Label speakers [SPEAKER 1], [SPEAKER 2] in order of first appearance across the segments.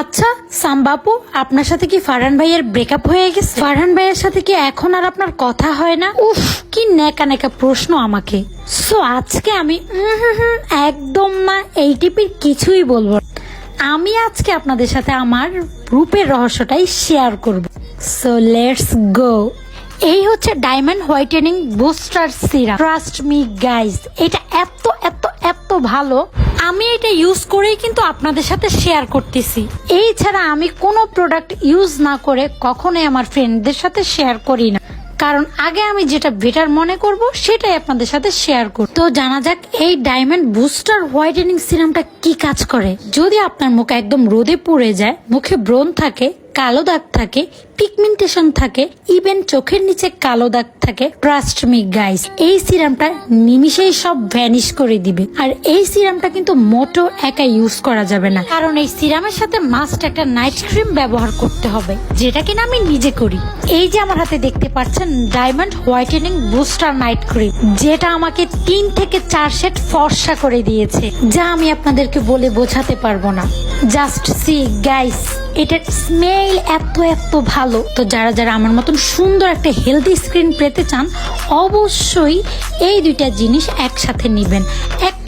[SPEAKER 1] আচ্ছা সাম্বাপু, আপনার সাথে কি ফারহান ভাইয়ের ব্রেকআপ হয়ে গেছে? ফারহান ভাইয়ের সাথে কি এখন আর আপনার কথা হয় না? উফ, কি নেকা নেকা প্রশ্ন আমাকে। সো আজকে আমি একদম না, এই টিপির কিছুই বলব। আমি আজকে আপনাদের সাথে আমার রূপের রহস্যটাই শেয়ার করব। সো লেটস গো এই হচ্ছে diamond whitening booster serum trust me guys এটা এত এত এত ভালো। আমি এটা ইউজ করেই কিন্তু আপনাদের সাথে শেয়ার করতেছি। এই ছাড়া আমি কোনো প্রোডাক্ট ইউজ না করে কখনোই আমার ফ্রেন্ডদের সাথে শেয়ার করি না। কারণ আগে আমি যেটা বেটার মনে করব, সেটাই আপনাদের সাথে শেয়ার করব। তো জানা যাক এই ডায়মন্ড বুস্টার হোয়াইটেনিং সিরামটা কি কাজ করে। যদি আপনার মুখ একদম রোদে পুড়ে যায়, মুখে ব্রণ থাকে কালো দাগ থাকে পিগমেন্টেশন থাকে ইভেন চোখের নিচে কালো দাগ থাকে। ট্রাস্ট মি গাইস এই সিরামটা নিমিশেই সব ভ্যানিশ করে দিবে। আর এই সিরামটা কিন্তু মোটো একা ইউজ করা যাবে না। কারণ এই সিরামের সাথে মাস্ট একটা নাইট ক্রিম ব্যবহার করতে হবে, যেটা কিনা আমি নিজে করি। এই যে আমার হাতে দেখতে পাচ্ছেন diamond whitening booster night cream যেটা আমাকে তিন থেকে চার সেট ফর্সা করে দিয়েছে, যা আমি আপনাদেরকে বলে বোঝাতে পারব না। জাস্ট সি গাইস এটার স্মেল এত এত ভালো। তো যারা যারা আমার মতন সুন্দর একটা হেলদি স্ক্রিন পেতে চান, অবশ্যই এই দুইটা জিনিস একসাথে নেবেন।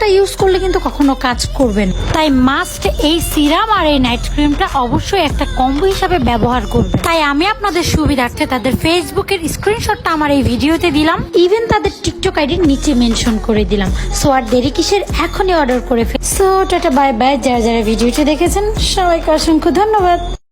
[SPEAKER 1] একটা ইউজ করলে কিন্তু কখনো কাজ করবেন তাই মাস্ট এই সিরাম আর এই নাইট ক্রিমটা অবশ্যই একটা কম্বো হিসাবে ব্যবহার করবেন তাই আমি আপনাদের সুবিধার্থে তাদের ফেসবুকের স্ক্রিনশটটা আমার এই ভিডিওতে দিলাম। ইভেন তাদের টিকটক আইডির নিচে মেনশন করে দিলাম। সো আর দেরি কিসের? এখনই অর্ডার করে ফেল সো টাটা বাই বাই যারা যারা ভিডিওটি দেখেছেন, সবাইকে অসংখ্য ধন্যবাদ।